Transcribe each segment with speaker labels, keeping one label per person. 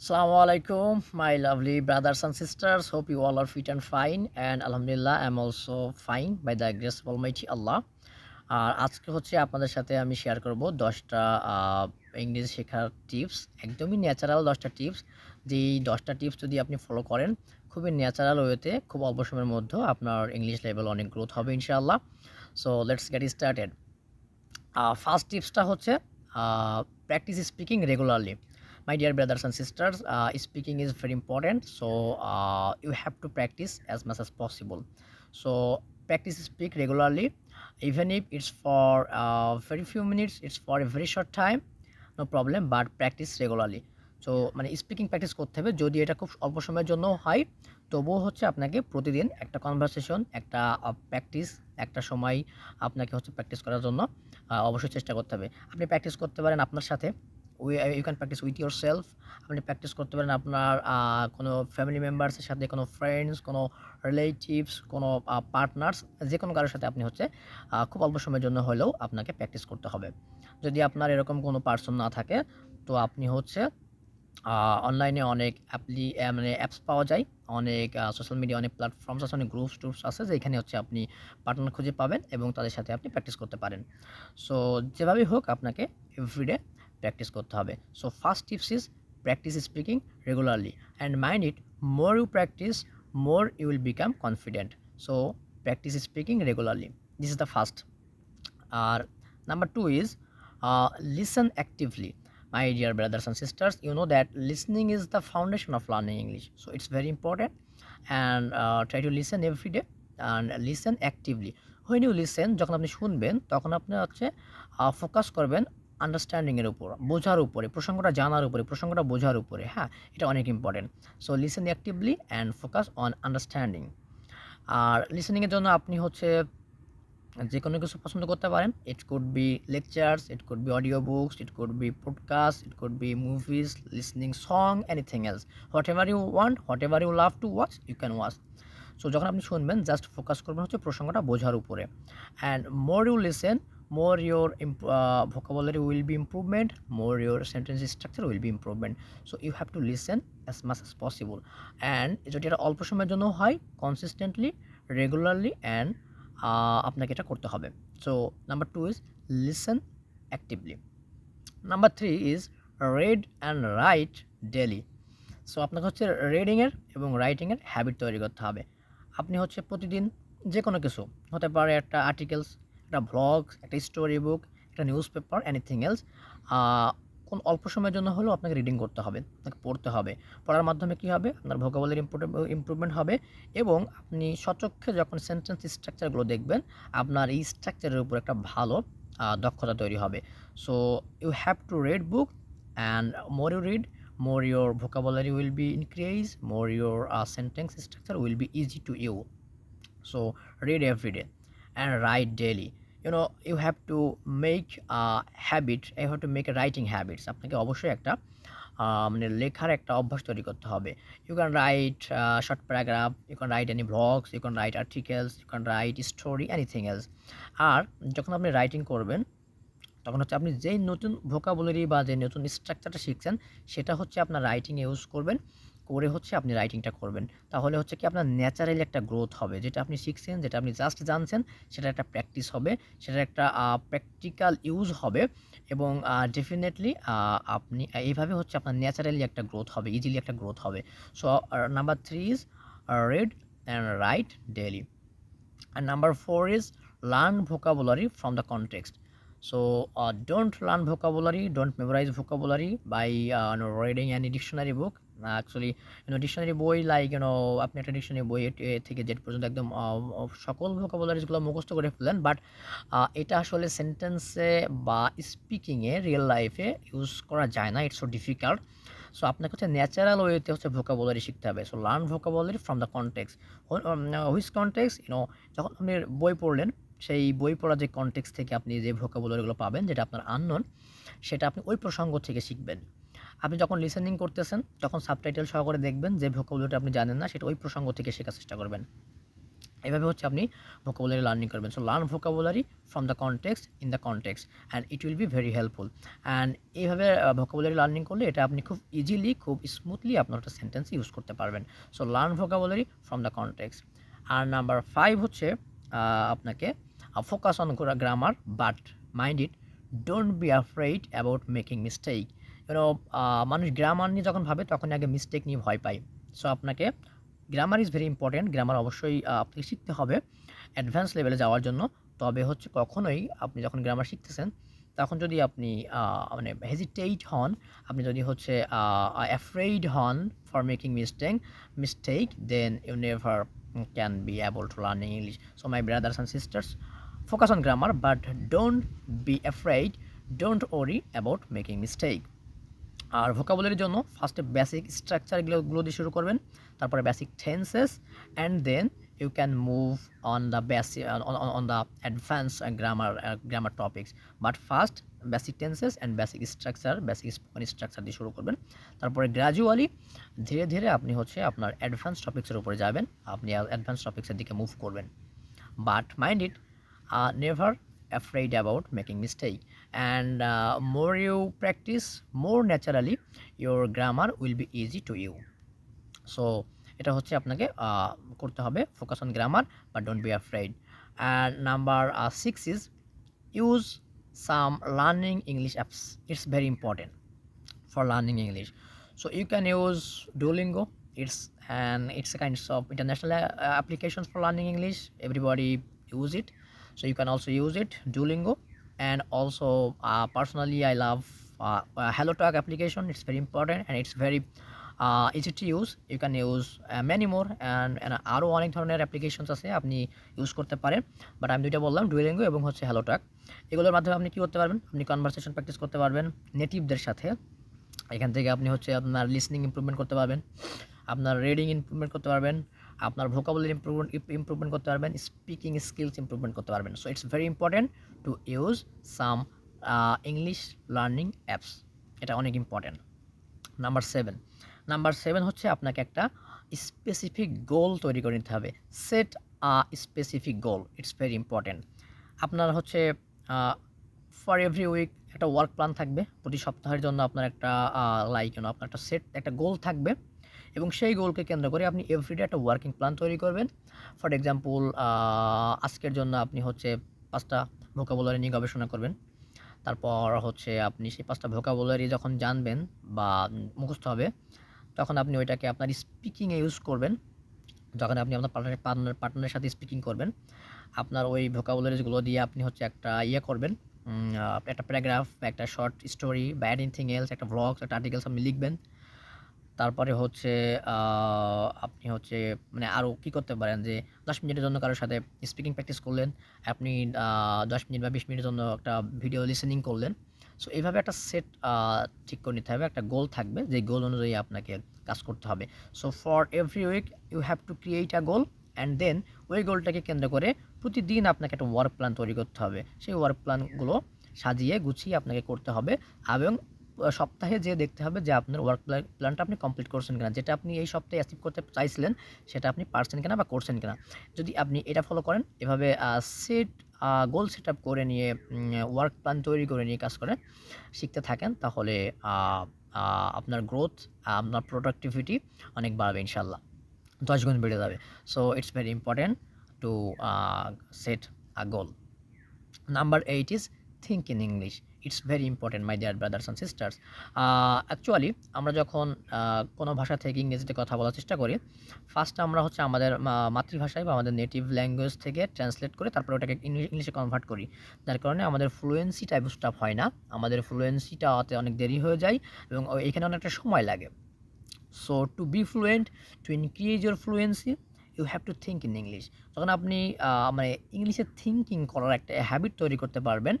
Speaker 1: Assalamu alaikum, my lovely brothers and sisters. Hope you all are fit and fine. And Alhamdulillah, I'm also fine by the grace of Almighty Allah. আর আজকে হচ্ছে আপনাদের সাথে আমি share করব দশটা ইংরেজি শেখার টিপস একদমই ন্যাচারাল দশটা টিপস যেই দশটা টিপস যদি আপনি ফলো করেন খুবই ন্যাচারাল ওয়েতে খুব অল্প সময়ের মধ্যে আপনার ইংলিশ লেভেল অনেক গ্রোথ হবে ইনশাআল্লাহ so let's get started first টিপসটা হচ্ছে practice speaking regularly my dear brothers and sisters uh, speaking is very important so uh, you have to practice as much as possible so practice speak regularly even if it's for uh, very few minutes it's for a very short time no problem but practice regularly so মানে speaking practice করতে হবে যদি এটা খুব অল্প সময়ের জন্য হয় তবুও হচ্ছে আপনাকে প্রতিদিন একটা কনভারসেশন একটা প্র্যাকটিস একটা সময় আপনাকে হচ্ছে প্র্যাকটিস করার জন্য অবশ্যই চেষ্টা করতে হবে আপনি প্র্যাকটিস করতে পারেন আপনার সাথে you can practice with yourself আপনি প্র্যাকটিস করতে পারেন আপনার কোনো ফ্যামিলি মেম্বার্সের সাথে, কোনো ফ্রেন্ডস কোনো রিলেটিভস কোনো পার্টনার্স যে কোনো কারোর সাথে আপনি হচ্ছে খুব অল্প সময়ের জন্য হলেও আপনাকে প্র্যাকটিস করতে হবে। যদি আপনার এরকম কোনো পার্সন না থাকে, তো আপনি হচ্ছে অনলাইনে অনেক অ্যাপলি মানে অ্যাপস পাওয়া যায়। অনেক সোশ্যাল মিডিয়া অনেক প্ল্যাটফর্মস আছে, অনেক গ্রুপস টুপস আছে, যেখানে হচ্ছে আপনি পার্টনার খুঁজে পাবেন এবং তাদের সাথে আপনি প্র্যাকটিস করতে পারেন। সো যেভাবেই হোক আপনাকে এভরিডে প্র্যাকটিস করতে হবে। So first tips is practice speaking regularly and mind it more you practice more you will become confident so practice speaking regularly this is the first R number two is listen actively my dear brothers and sisters you know that listening is the foundation of learning English so it's very important and try to listen every day and listen actively when you listen যখন আপনি শুনবেন, তখন আপনি হচ্ছে focus করবেন আন্ডারস্ট্যান্ডিংয়ের উপর, বোঝার উপরে, প্রসঙ্গটা জানার উপরে, প্রসঙ্গটা বোঝার উপরে হ্যাঁ এটা অনেক important so listen actively and focus on understanding আর লিসেনিংয়ের জন্য আপনি হচ্ছে যে কোনো কিছু পছন্দ করতে পারেন। It could be lectures it could be audio books it could be podcast it could be movies listening song anything else whatever you want whatever you love to watch you can watch so যখন আপনি শুনবেন just focus করবেন হচ্ছে প্রসঙ্গটা বোঝার উপরে। And more you listen more your vocabulary will be improvement more your sentence structure will be improvement so you have to listen as much as possible and যদি এটা অল্প সময়ের জন্য হয় কনসিস্টেন্টলি রেগুলারলি অ্যান্ড আপনাকে এটা করতে হবে। So number two is listen actively number three is read and write daily so আপনাকে হচ্ছে রিডিংয়ের এবং রাইটিংয়ের হ্যাবিট তৈরি করতে হবে। আপনি হচ্ছে প্রতিদিন যে কোনো কিছু, হতে পারে একটা আর্টিকেলস একটা ব্লগ একটা স্টোরি বুক একটা নিউজ পেপার এনিথিং এলস কোন অল্প সময়ের জন্য হলেও আপনাকে রিডিং করতে হবে আপনাকে পড়তে হবে। পড়ার মাধ্যমে কী হবে? আপনার ভোকাবলের ইম্প্রুভমেন্ট হবে এবং আপনি সচক্ষে যখন সেন্টেন্স স্ট্রাকচারগুলো দেখবেন আপনার এই স্ট্রাকচারের উপর একটা ভালো দক্ষতা তৈরি হবে। So you have to read book and more you read more your vocabulary will be increased more your uh, sentence structure will be easy to you. So read every day and you have to make a habit, you have to make a writing habits. আপনাকে অবশ্যই একটা মানে লেখার একটা অভ্যাস তৈরি করতে হবে। You can write short paragraph you can write any blogs you can write articles you can write story anything else আর যখন আপনি রাইটিং করবেন, তখন হচ্ছে আপনি যেই নতুন ভোকাবুলারি বা যে নতুন স্ট্রাকচারটা শিখছেন, সেটা হচ্ছে আপনার রাইটিংয়ে ইউজ করবেন। করে হচ্ছে আপনি রাইটিংটা করবেন। তাহলে হচ্ছে কি আপনার ন্যাচারালি একটা গ্রোথ হবে। যেটা আপনি শিখছেন যেটা আপনি জাস্ট জানছেন সেটা একটা প্র্যাকটিস হবে সেটা একটা প্র্যাকটিক্যাল ইউজ হবে এবং ডেফিনেটলি আপনি এইভাবে হচ্ছে আপনার ন্যাচারালি একটা গ্রোথ হবে ইজিলি একটা গ্রোথ হবে। So number three is read and write daily and number four is learn vocabulary from don't learn vocabulary don't memorize vocabulary by uh, you know, reading any dictionary book. Actually you know dictionary বই like you know আপনি একটা dictionary বই থেকে Z পর্যন্ত একদম সকল ভোকাবুলারিজগুলো মুখস্থ করে ফেলেন বাট এটা আসলে সেন্টেন্সে বা স্পিকিংয়ে রিয়েল লাইফে ইউজ করা যায় না ইটস সো ডিফিকাল্ট সো আপনাকে হচ্ছে ন্যাচারাল ওয়েতে হচ্ছে ভোকাবুলারি শিখতে হবে। So learn vocabulary from the context which context you know যখন আপনি বই পড়লেন, সেই বই পড়া যে কনটেক্স থেকে আপনি যে ভোকাবুলারিগুলো পাবেন, যেটা আপনার আননোন সেটা আপনি ওই প্রসঙ্গ থেকে শিখবেন। আপনি যখন লিসেনিং করতেছেন, তখন সাবটাইটেল সহকারে দেখবেন যে ভোকাবুলারিটা আপনি জানেন না, সেটা ওই প্রসঙ্গ থেকে শেখার চেষ্টা করবেন। এভাবে হচ্ছে আপনি ভোকাবুলারি লার্নিং করবেন। So learn vocabulary from the context in the context and it will be very helpful and এইভাবে ভোকাবুলারি লার্নিং করলে এটা আপনি খুব ইজিলি খুব স্মুথলি আপনার একটা সেন্টেন্স ইউজ করতে পারবেন। So learn vocabulary from the context R number five হচ্ছে আপনাকে focus on grammar but mind it don't be afraid about making mistake you know মানুষ গ্রামার নিয়ে যখন ভাবে, তখন আগে মিস্টেক নিয়ে ভয় পায়। সো আপনাকে grammar is very important grammar অবশ্যই আপনাকে শিখতে হবে অ্যাডভান্স লেভেলে যাওয়ার জন্য। তবে হচ্ছে কখনোই আপনি যখন গ্রামার শিখতেছেন, তখন যদি আপনি মানে হেজিটেট হন, আপনি যদি হচ্ছে অ্যাফ্রেড হন for making mistake mistake then you never can be able to learning English so my brothers and sisters focus on grammar but don't be afraid don't worry about making mistake আর ভোকাবুলারির জন্য ফার্স্টে basic স্ট্রাকচারগুলো গুলো দিয়ে শুরু করবেন তারপরে basic tenses and then you can move on the basic on the advance grammar grammar topics but first basic tenses and basic structure basic spoken structure দিয়ে শুরু করবেন। তারপরে গ্র্যাজুয়ালি ধীরে ধীরে আপনি হচ্ছে আপনার অ্যাডভান্স টপিক্সের উপরে যাবেন আপনি অ্যাডভান্স টপিক্সের দিকে মুভ করবেন। But mind uh, never afraid about making mistake. and uh, more you practice more naturally your grammar will be easy to you so এটা হচ্ছে আপনাকে আহ, করতে হবে focus on grammar but don't be afraid and number six is use some learning English apps it's very important for learning English. So you can use Duolingo. It's and it's a kind of international uh, applications for learning English. Everybody use it. So you can also use it Duolingo. And also uh, personally, I love uh, uh, HelloTalk application. It's very important and it's very uh, easy to use. You can use uh, many more and, and আরও অনেক ধরনের applications আছে আপনি use করতে পারেন। But আমি দুইটা বললাম ডুয়েলিঙ্গো এবং হচ্ছে হ্যালোটাক এগুলোর মাধ্যমে আপনি কী করতে পারবেন? আপনি কনভারসেশন প্র্যাকটিস করতে পারবেন নেটিভদের সাথে। এখান থেকে আপনি হচ্ছে আপনার লিসনিং ইমপ্রুভমেন্ট করতে পারবেন আপনার রিডিং ইমপ্রুভমেন্ট করতে পারবেন। আপনার ভোকাবুলারি ইমপ্রুভমেন্ট ইমপ্রুভমেন্ট করতে পারবেন স্পিকিং স্কিলস ইমপ্রুভমেন্ট করতে পারবেন। So it's very important to use some English learning apps এটা অনেক important number seven number seven হচ্ছে আপনাকে একটা স্পেসিফিক গোল তৈরি করে নিতে হবে। Set a specific goal it's very important আপনার হচ্ছে ফর এভরি উইক একটা ওয়ার্ক প্ল্যান থাকবে। প্রতি সপ্তাহের জন্য আপনার একটা লাইক ইউনো আপনার একটা সেট একটা গোল থাকবে। এবং সেই গোলকে কেন্দ্র করে আপনি এভরিডে একটা ওয়ার্কিং প্ল্যান তৈরি করবেন। ফর এক্সাম্পল আজকের জন্য আপনি হচ্ছে পাঁচটা ভোকাবুলারি নিয়ে গবেষণা করবেন। তারপর হচ্ছে আপনি সেই পাঁচটা ভোকাবুলারি যখন জানবেন বা মুখস্থ হবে, তখন আপনি ওইটাকে আপনার স্পিকিংয়ে ইউজ করবেন। যখন আপনি আপনার পার্টনার পার্টনার পার্টনারের সাথে স্পিকিং করবেন, আপনার ওই ভোকাবুলারিজগুলো দিয়ে আপনি হচ্ছে একটা ইয়ে করবেন। একটা প্যারাগ্রাফ বা একটা শর্ট স্টোরি বা এনিথিং এলস একটা ব্লগস একটা আর্টিকেলস আপনি লিখবেন। তারপরে হচ্ছে আপনি হচ্ছে মানে আরও কী করতে পারেন যে, দশ মিনিটের জন্য কারোর সাথে স্পিকিং প্র্যাকটিস করলেন, আপনি দশ মিনিট বা বিশ মিনিটের জন্য একটা ভিডিও লিসেনিং করলেন। সো এইভাবে একটা সেট ঠিক করে নিতে হবে, একটা গোল থাকবে, যে গোল অনুযায়ী আপনাকে কাজ করতে হবে। So for every week you have to create a goal and then ওই গোলটাকে কেন্দ্র করে প্রতিদিন আপনাকে একটা ওয়ার্ক প্ল্যান তৈরি করতে হবে। সেই ওয়ার্ক প্ল্যানগুলো সাজিয়ে গুছিয়ে আপনাকে করতে হবে এবং সপ্তাহে যে দেখতে হবে যে আপনার ওয়ার্ক প্ল্যানটা আপনি কমপ্লিট করছেন কিনা। যেটা আপনি এই সপ্তাহে অ্যাচিভ করতে চাইছিলেন, সেটা আপনি পারছেন কিনা বা করছেন কিনা। যদি আপনি এটা ফলো করেন, এভাবে সেট গোল সেট আপ করে নিয়ে ওয়ার্ক প্ল্যান তৈরি করে নিয়ে কাজ করেন শিখতে থাকেন, তাহলে আপনার গ্রোথ আপনার প্রোডাক্টিভিটি অনেক বাড়বে ইনশাল্লাহ দশ গুণ বেড়ে যাবে। So it's very important to set a goal number eight is think in English it's very important my dear brothers and sisters actually আমরা যখন কোনো ভাষা থেকে ইংরেজিতে কথা বলার চেষ্টা করি ফার্স্ট আমরা হচ্ছে আমাদের মাতৃভাষায় বা আমাদের নেটিভ ল্যাঙ্গুয়েজ থেকে ট্রান্সলেট করে তারপরে ওটাকে ইংলিশে কনভার্ট করি। যার কারণে আমাদের ফ্লুয়েন্সি টাইপ স্টাফ হয় না। আমাদের ফ্লুয়েন্সিটা হতে অনেক দেরি হয়ে যায় এবং এখানে অনেকটা সময় লাগে। So to be fluent to increase your fluency you have to think in English যখন আপনি মানে ইংলিশে থিঙ্কিং করার একটা হ্যাবিট তৈরি করতে পারবেন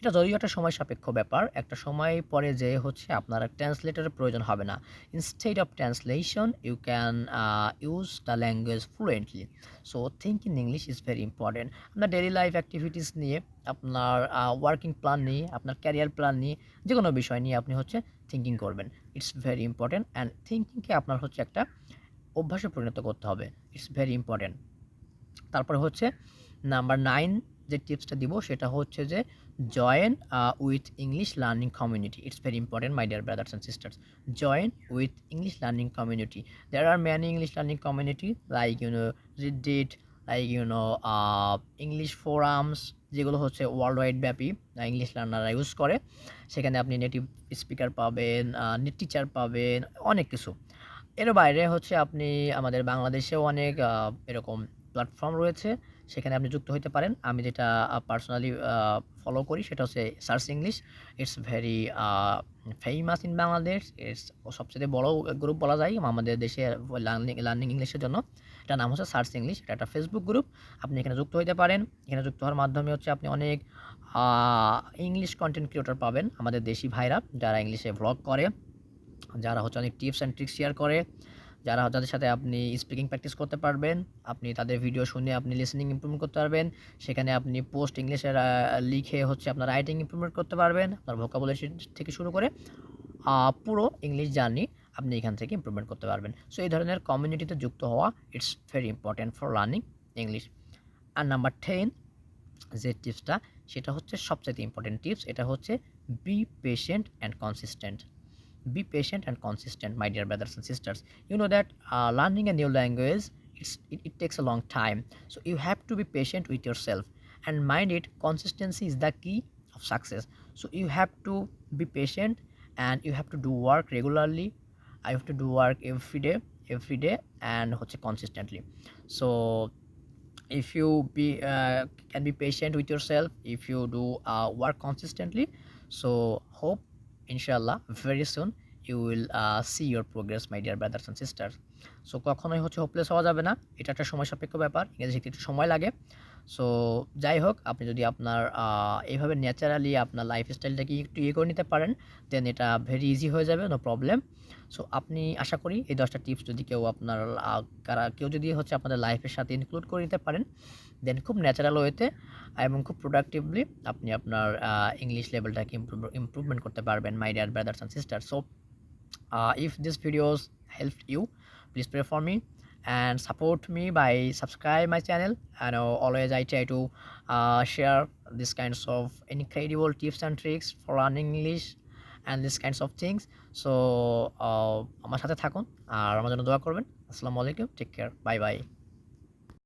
Speaker 1: এটা যদিও একটা সময় সাপেক্ষ ব্যাপার, একটা সময় পরে যে হচ্ছে আপনার ট্রান্সলেটরের প্রয়োজন হবে না। Instead of translation you can use the language fluently so think English is very important আপনার ডেলি লাইফ অ্যাক্টিভিটিস নিয়ে, আপনার ওয়ার্কিং প্ল্যান নিয়ে, আপনার ক্যারিয়ার প্ল্যান নিয়ে যে কোনো বিষয় নিয়ে আপনি হচ্ছে থিঙ্কিং করবেন। ইটস ভেরি ইম্পর্টেন্ট অ্যান্ড থিঙ্কিংকে আপনার হচ্ছে একটা অভ্যাসে পরিণত করতে হবে। ইটস ভেরি ইম্পর্টেন্ট তারপরে হচ্ছে নাম্বার নাইন যে টিপসটা দিব সেটা হচ্ছে যে join with English learning community it's very important my dear brothers and sisters join with English learning community there are many English learning community like you know reddit like you know uh, যেগুলো হচ্ছে world wide ব্যাপী English লার্নাররা use করে। সেখানে আপনি native speaker পাবেন net teacher পাবেন অনেক কিছু। এর বাইরে হচ্ছে আপনি আমাদের বাংলাদেশেও অনেক এরকম প্ল্যাটফর্ম রয়েছে। সেখানে আপনি যুক্ত হতে পারেন। আমি যেটা পার্সোনালি ফলো করি সেটা হচ্ছে search English. It's very famous in Bangladesh it's সবচেয়ে বড় গ্রুপ বলা যায় আমাদের দেশে লার্নিং ইংলিশের জন্য। এটা নাম হচ্ছে সার্চ ইংলিশ। এটা একটা ফেসবুক গ্রুপ আপনি এখানে যুক্ত হতে পারেন। এখানে যুক্ত হওয়ার মাধ্যমে হচ্ছে আপনি অনেক ইংলিশ কন্টেন্ট ক্রিয়েটর পাবেন আমাদের দেশি ভাইরা যারা ইংলিশে ভ্লগ করে, যারা হচ্ছে অনেক টিপস অ্যান্ড ট্রিক্স শেয়ার করে। যারা যাদের সাথে আপনি স্পিকিং প্র্যাকটিস করতে পারবেন, আপনি তাদের ভিডিও শুনে আপনি লিসেনিং ইমপ্রুভমেন্ট করতে পারবেন, সেখানে আপনি পোস্ট ইংলিশে লিখে হচ্ছে আপনার রাইটিং ইমপ্রুভমেন্ট করতে পারবেন, আপনার ভোকাবুলারি থেকে শুরু করে পুরো ইংলিশ জার্নি আপনি এখান থেকে ইমপ্রুভমেন্ট করতে পারবেন। সো এই ধরনের কমিউনিটিতে যুক্ত হওয়া it's very important for learning English R number ten যে টিপসটা সেটা হচ্ছে সবচেয়ে ইম্পর্টেন্ট টিপস এটা হচ্ছে be patient and consistent be patient and consistent my dear brothers and sisters you know that uh, learning a new language it's, it, it takes a long time so you have to be patient with yourself and mind it consistency is the key of success so you have to be patient and you have to do work regularly i have to do work every day every day and হচ্ছে consistently so if you be uh, can be patient with yourself if you do uh, work consistently so hope inshallah very you will uh, see your progress my dear brothers and sisters. So কখনোই হচ্ছে hopeless হওয়া যাবে না। এটা একটা সময় সাপেক্ষ ব্যাপার। ইংরেজি শিখতে একটু সময় লাগে। সো যাই হোক আপনি যদি আপনার এইভাবে ন্যাচারালি আপনার লাইফ স্টাইলটাকে একটু ইয়ে করে নিতে পারেন দেন এটা ভেরি ইজি হয়ে যাবে নো প্রবলেম সো আপনি আশা করি এই দশটা টিপস যদি কেউ আপনার কারা কেউ যদি হচ্ছে আপনাদের লাইফের সাথে ইনক্লুড করে নিতে পারেন দেন খুব ন্যাচারাল ওয়েতে এবং খুব প্রোডাক্টিভলি আপনি আপনার ইংলিশ লেভেলটাকে ইম্প্রুভ ইম্প্রুভমেন্ট করতে পারবেন my dear brothers and sister so if this videos help you please pray for me and support me by subscribe my channel and always I try to share this kinds of incredible tips and tricks for learn English and this kinds of things so আমার সাথে থাকুন আর আমার জন্য দোয়া করবেন। আসসালামু আলাইকুম। Take care bye bye